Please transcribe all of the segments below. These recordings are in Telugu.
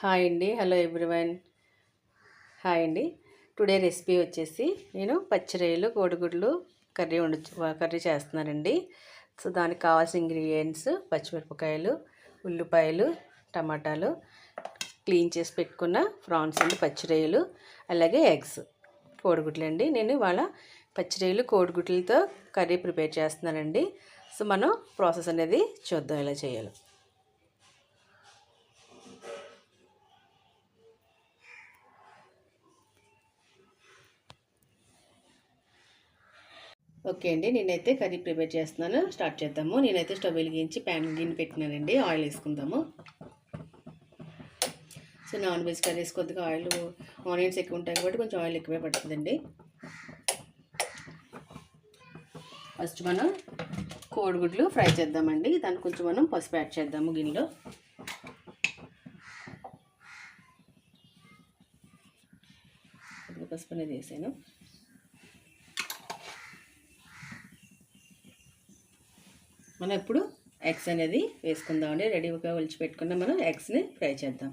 హాయ్ అండి. Hello everyone. హాయ్ అండి. టుడే రెసిపీ వచ్చేసి నేను పచ్చిరొయ్యలు కోడిగుడ్లు కర్రీ వండు కర్రీ చేస్తున్నానండి. సో దానికి కావాల్సిన ఇంగ్రీడియంట్స్ పచ్చిమిరపకాయలు ఉల్లిపాయలు టమాటాలు క్లీన్ చేసి పెట్టుకున్న ఫ్రాన్స్ అండి పచ్చిరొయ్యలు అలాగే ఎగ్స్ కోడిగుడ్లు అండి నేను ఇవాళ పచ్చిరొయ్యలు కోడిగుడ్లతో కర్రీ ప్రిపేర్ చేస్తున్నానండి. సో మనం ప్రాసెస్ అనేది చూద్దాం ఎలా చేయాలో. ఓకే అండి నేనైతే కర్రీ ప్రిపేర్ చేస్తున్నాను. స్టార్ట్ చేద్దాము. నేనైతే స్టవ్ వెలిగించి ప్యాన్ గిన్నె పెట్టినానండి. ఆయిల్ వేసుకుందాము. సో నాన్ వెజ్ కర్రీస్ కొద్దిగా ఆయిల్ ఆనియన్స్ ఎక్కువ ఉంటాయి కాబట్టి కొంచెం ఆయిల్ ఎక్కువే పడుతుందండి. ఫస్ట్ మనం కోడిగుడ్లు ఫ్రై చేద్దామండి. దానికి కొంచెం మనం పసుపు యాడ్ చేద్దాము గిన్నెలో. పసుపు అనేది వేసాను. మనం ఇప్పుడు ఎగ్స్ అనేది వేసుకుందామండి. రెడీగా ఒలిచి పెట్టుకున్న మనం ఎగ్స్ని ఫ్రై చేద్దాం.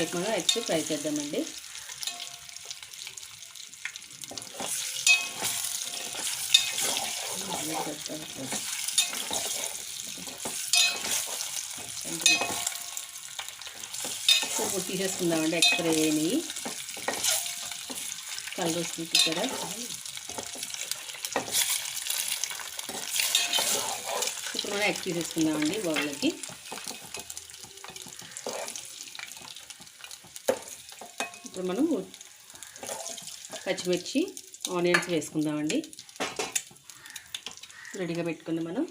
సేపు మనం ఎగ్స్ ఫ్రై చేద్దామండి. సో ఇప్పుడు తీసేసుకుందామండి ఎగ్స్ ఫ్రై అయినాయి కలర్ వస్తుంది కదా ఇప్పుడు మనం ఎగ్ తీసేసుకుందామండి బౌల్లోకి. ఇప్పుడు మనం పచ్చిమిర్చి ఆనియన్స్ వేసుకుందామండి. రెడీగా పెట్టుకుని మనం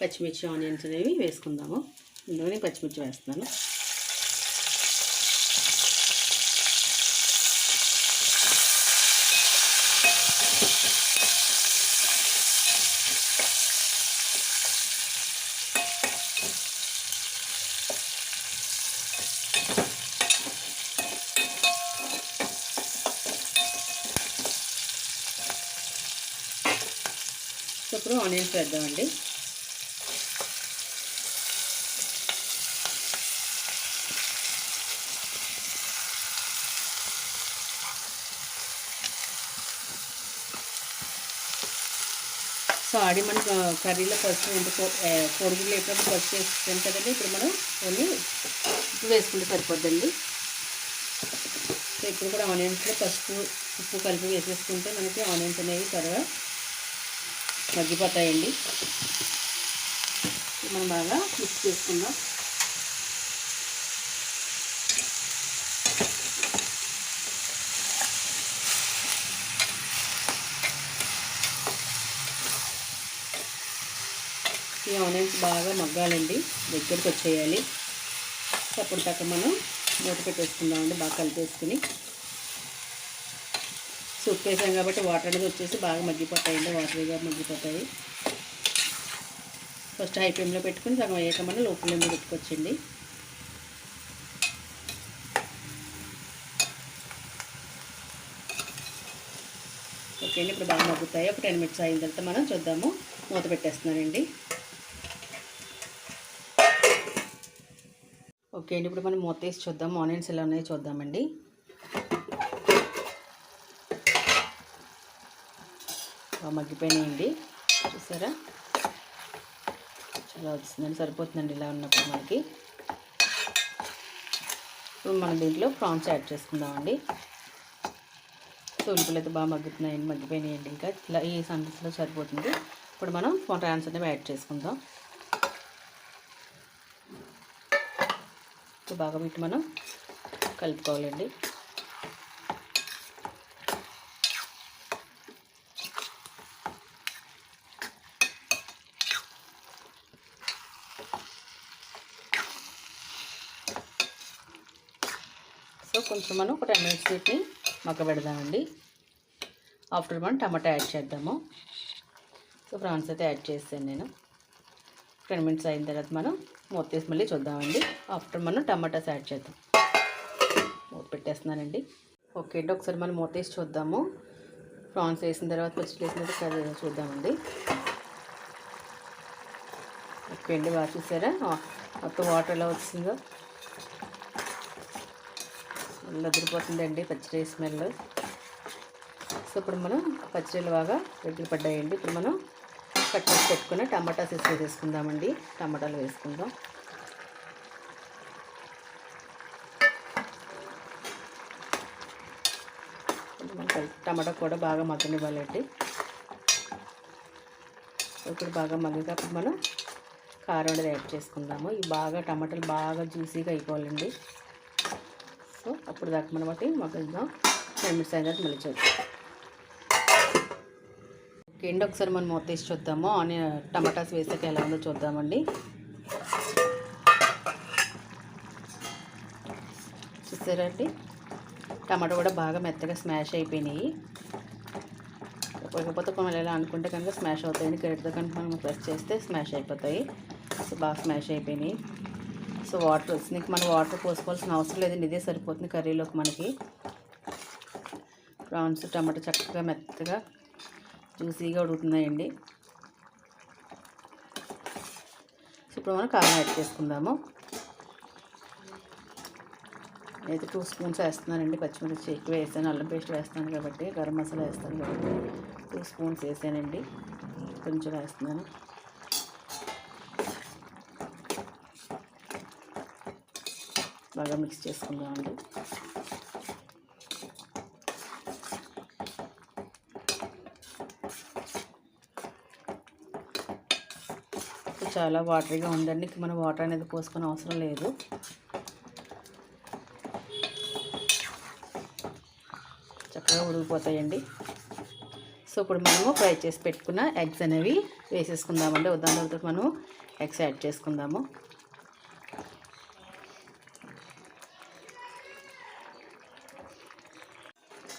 పచ్చిమిర్చి ఆనియన్స్ అనేవి వేసుకుందాము. ఇందులోనే పచ్చిమిర్చి వేస్తున్నాను. ఇప్పుడు ఆనియన్స్ వేద్దామండి. సో ఆడి మనం కర్రీలో ఫస్ట్ ఎంత పొడుగులు లేకపోతే ఫస్ట్ వేసుకుంటాం కదండి. ఇప్పుడు మనం కొన్ని ఉప్పు వేసుకుంటే సరిపోద్దండి. సో ఇప్పుడు కూడా ఆనియన్స్లో పసుపు ఉప్పు కలిపి వేసేసుకుంటే మనకి ఆనియన్స్ అనేవి త్వరగా మగ్గిపోతాయండి. మనం బాగా మిక్స్ చేసుకుందాం. ఈ ఆనియన్స్ బాగా మగ్గాలండి దగ్గరికి వచ్చేయాలి అప్పుడు తక్క మనం మూత పెట్టేసుకుందామండి బాగా కలిపేసుకుని. సూప్ వేసాం కాబట్టి వాటర్ అనేది వచ్చేసి బాగా మగ్గిపోతాయండి వాటరీగా మగ్గిపోతాయి. ఫస్ట్ హై ఫ్లేమ్లో పెట్టుకుని సగం అయ్యాక మనం లో ఫ్లేమ్లో పెట్టుకోవచ్చండి. ఓకే అండి ఇప్పుడు బాగా మగ్గుతాయి. ఒక టెన్ మినిట్స్ అయిన తర్వాత మనం చూద్దాము. మూత పెట్టేస్తున్నానండి. ఓకే అండి ఇప్పుడు మనం మూత వేసి చూద్దాం. ఆనియన్స్ ఎలా ఉన్నాయో చూద్దామండి. మగ్గిపోయినాయండి. చూసారా? చాలా వస్తుందండి సరిపోతుందండి ఇలా ఉన్నప్పుడు మనకి. ఇప్పుడు మనం దీంట్లో ప్రాన్స్ యాడ్ చేసుకుందామండి. సో అయితే బాగా మగ్గుతున్నాయండి మగ్గిపోయినాయండి ఇంకా. ఇలా ఈ సందర్భంలో సరిపోతుంది. ఇప్పుడు మనం ప్రాన్స్ అనేవి యాడ్ చేసుకుందాం. బాగా వీటి మనం కలుపుకోవాలండి. కొంచెం మనం ఒక టెన్ మినిట్స్ వీటిని మగ్గబెడదామండి. పెడదామండి ఆఫ్టర్ మనం టమాటా యాడ్ చేద్దాము. సో ప్రాన్స్ అయితే యాడ్ చేస్తాను నేను. టెన్ మినిట్స్ అయిన తర్వాత మనం మూత తీసి మళ్ళీ చూద్దామండి. ఆఫ్టర్ మనం టమాటాస్ యాడ్ చేద్దాం. మూత పెట్టేస్తున్నానండి. ఓకే అండి ఒకసారి మనం మూత వేసి చూద్దాము. ప్రాన్స్ వేసిన తర్వాత పచ్చి వేసిన తర్వాత చూద్దామండి. ఓకే అండి బాగా చూసారా? మొత్తం వాటర్ ఎలా వచ్చిందో. వదిలిపోతుందండి పచ్చడి స్మెల్. సో ఇప్పుడు మనం పచ్చిరొయ్యలు బాగా రెడ్డి పడ్డాయండి. ఇప్పుడు మనం కట్ చేసి పెట్టుకుని టమాటా సిస్టర్ వేసుకుందామండి టమాటాలు వేసుకుందాం. టమాటా కూడా బాగా మగ్గనివ్వాలండి. ఇప్పుడు బాగా మగ్గిగా మనం కారం అనేది యాడ్ చేసుకుందాము. ఇవి బాగా టమాటాలు బాగా జ్యూసీగా అయిపోవాలండి. సో అప్పుడు దాకా మనం బట్టి మగ్గిద్దాం టెన్ మినిట్స్ అయిన తర్వాత మళ్ళీ చూద్దాం. ఓకే అండి ఒకసారి మనం మూత తీసి చూద్దాము. ఆనియన్ టమాటాస్ వేసాక ఎలా ఉందో చూద్దామండి. చూసారా అండి? టమాటా కూడా బాగా మెత్తగా స్మాష్ అయిపోయినాయి. కాకపోతే మనం ఎలా అనుకుంటే కనుక స్మాష్ అవుతాయి. గరిటతో కనుక మనం ప్రెస్ చేస్తే స్మాష్ అయిపోతాయి. సో బాగా స్మాష్ అయిపోయినాయి. సో వాటర్ వస్తుంది మనం వాటర్ పోసుకోవాల్సిన అవసరం లేదండి ఇదే సరిపోతుంది కర్రీలోకి మనకి. ప్రాన్స్ టమాటా చక్కగా మెత్తగా జ్యూసీగా ఉడుకుతున్నాయండి. సో ఇప్పుడు మనం కారం యాడ్ చేసుకుందాము. అయితే టూ స్పూన్స్ వేస్తున్నానండి పచ్చిమిర్చి ఎక్కువ వేసాను అల్లం పేస్ట్ వేస్తాను కాబట్టి గరం మసాలా వేస్తాను కాబట్టి టూ స్పూన్స్ వేసానండి. కొంచెం వేస్తున్నాను. బాగా మిక్స్ చేసుకుందామండి చాలా వాటరీగా ఉందండి. మనం వాటర్ అనేది పోసుకునే అవసరం లేదు. చక్కగా ఉడికిపోతాయండి. సో ఇప్పుడు మనము ఫ్రై చేసి పెట్టుకున్న ఎగ్స్ అనేవి వేసేసుకుందామండి. తర్వాత మనం ఎగ్స్ యాడ్ చేసుకుందాము.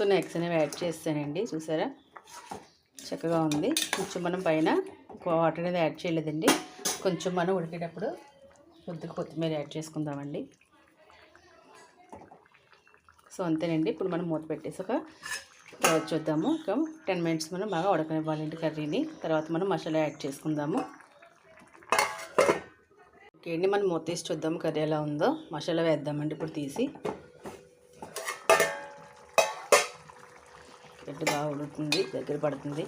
సో నేను ఎగ్స్ అనేవి యాడ్ చేస్తానండి. చూసారా? చక్కగా ఉంది. కొంచెం మనం పైన వాటర్ అనేది యాడ్ చేయలేదండి. కొంచెం మనం ఉడికేటప్పుడు కొద్దిగా కొత్తిమీర యాడ్ చేసుకుందామండి. సో అంతేనండి. ఇప్పుడు మనం మూత పెట్టేసి ఒక తర్వాత చూద్దాము. ఒక టెన్ మినిట్స్ మనం బాగా ఉడకనివ్వాలండి కర్రీని. తర్వాత మనం మసాలా యాడ్ చేసుకుందాము. ఓకే అండి. మనం మూత తీసి చూద్దాము కర్రీ ఎలా ఉందో. మసాలా వేద్దామండి ఇప్పుడు తీసి. గడ్డి బాగా ఉడుతుంది దగ్గర పడుతుంది.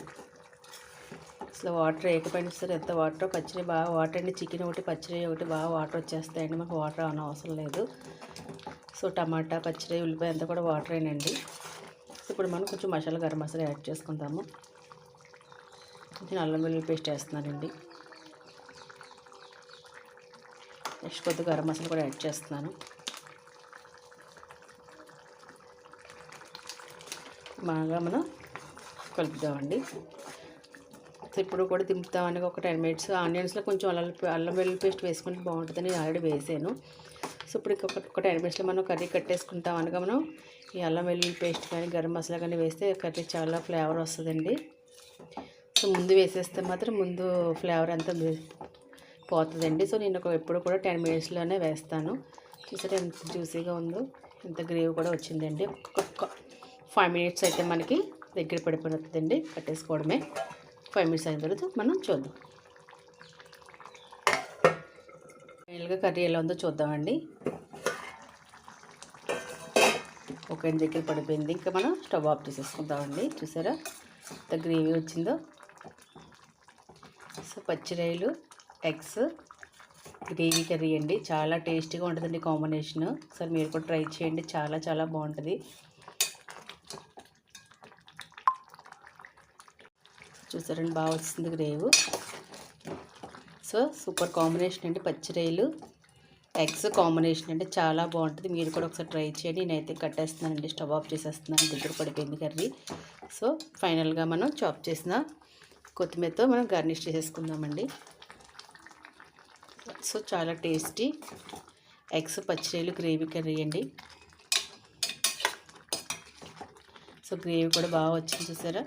అసలు వాటర్ వేయకపోయినా సరే ఎంత వాటర్ పచ్చడి బాగా వాటర్ అండి. చికెన్ ఒకటి పచ్చడి ఒకటి బాగా వాటర్ వచ్చేస్తాయండి. మాకు వాటర్ అవన అవసరం లేదు. సో టమాటా పచ్చడి ఉల్లిపాయ అంతా కూడా వాటర్ అయినండి ఇప్పుడు మనం కొంచెం మసాలా గరం మసాలా యాడ్ చేసుకుందాము. కొంచెం అల్లం వెల్లుల్లి పేస్ట్ వేస్తున్నానండి. నెక్స్ట్ కొద్దిగా గరం మసాలా కూడా యాడ్ చేస్తున్నాను. బాగా మనం కలుపుదామండి. సో ఇప్పుడు కూడా దింపుతామని ఒక టెన్ మినిట్స్ ఆనియన్స్లో కొంచెం అల్లం అల్లం వెల్లుల్లి పేస్ట్ వేసుకుంటే బాగుంటుందని ఆల్రెడీ వేసాను. సో ఇప్పుడు ఒక ఒక టెన్ మినిట్స్లో మనం కర్రీ కట్టేసుకుంటాం అనగా మనం ఈ అల్లం వెల్లుల్లి పేస్ట్ కానీ గరం మసాలా కానీ వేస్తే కర్రీ చాలా ఫ్లేవర్ వస్తుందండి. సో ముందు వేసేస్తే మాత్రం ముందు ఫ్లేవర్ అంతా పోతుందండి. సో నేను ఒక ఎప్పుడు కూడా టెన్ మినిట్స్లోనే వేస్తాను. చూసారా ఎంత జ్యూసీగా ఉందో ఎంత గ్రేవీ కూడా వచ్చిందండి. ఒక్కొక్క ఫైవ్ మినిట్స్ అయితే మనకి దగ్గర పడిపోతుందండి కట్టేసుకోవడమే ఫైవ్ మినిట్స్ అయిన తర్వాత మనం చూద్దాం. ఫైనల్గా కర్రీ ఎలా ఉందో చూద్దామండి. ఒక ఇంచు దగ్గర పడిపోయింది. ఇంకా మనం స్టవ్ ఆఫ్ చేసేసుకుందామండి. చూసారా? ఎంత గ్రేవీ వచ్చిందో. సో పచ్చిరాయలు ఎగ్స్ గ్రేవీ కర్రీ అండి. చాలా టేస్టీగా ఉంటుందండి కాంబినేషన్. ఒకసారి మీరు కూడా ట్రై చేయండి. చాలా చాలా బాగుంటుంది. చూసారండి బాగా వచ్చింది రేవు సో సూపర్ కాంబినేషన్ అండి పచ్చిరాయలు ఎగ్స్ కాంబినేషన్ అంటే చాలా బాగుంటుంది. మీరు కూడా ఒకసారి ట్రై చేయండి. నేనైతే కట్టేస్తున్నానండి స్టవ్ ఆఫ్ చేసేస్తున్నాను దగ్గర పడిపోయింది కర్రీ. సో ఫైనల్గా మనం చాప్ చేసిన కొత్తిమీరతో మనం గార్నిష్ చేసేసుకుందామండి. సో చాలా టేస్టీ ఎగ్స్ పచ్చిరేలు గ్రేవీ కర్రీ అండి. సో గ్రేవీ కూడా బాగా వచ్చింది చూసారా?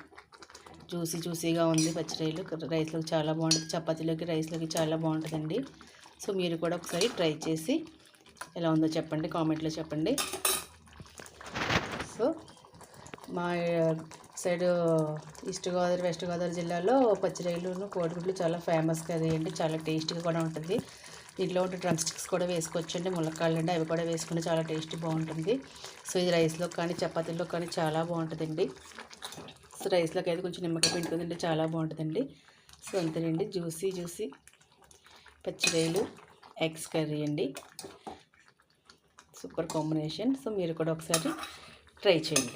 జ్యూసీ జ్యూసీగా ఉంది పచ్చిరాయలు రైస్లోకి చాలా బాగుంటుంది. చపాతీలోకి రైస్లోకి చాలా బాగుంటుందండి. సో మీరు కూడా ఒకసారి ట్రై చేసి ఎలా ఉందో చెప్పండి. కామెంట్లో చెప్పండి. సో మా side east Godavari west Godavari జిల్లాలో పచ్చిరొయ్యలు కోడిగుడ్లు చాలా ఫేమస్ కదా అండి చాలా టేస్టీగా కూడా ఉంటుంది. ఇంట్లో ఉంటే డ్రమ్ స్టిక్స్ కూడా వేసుకోవచ్చండి. ములక్కాళ్ళు అండి అవి కూడా వేసుకుంటే చాలా టేస్టీ బాగుంటుంది. సో ఇది రైస్లో కానీ చపాతీల్లో కానీ చాలా బాగుంటుందండి. సో రైస్లోకి అయితే కొంచెం నిమ్మకాయ పిండుకుందంటే చాలా బాగుంటుందండి. సో అంతేనండి. Juicy juicy. పచ్చిరాయలు ఎగ్స్ కర్రీ అండి. Super combination. సో మీరు కూడా ఒకసారి ట్రై చేయండి.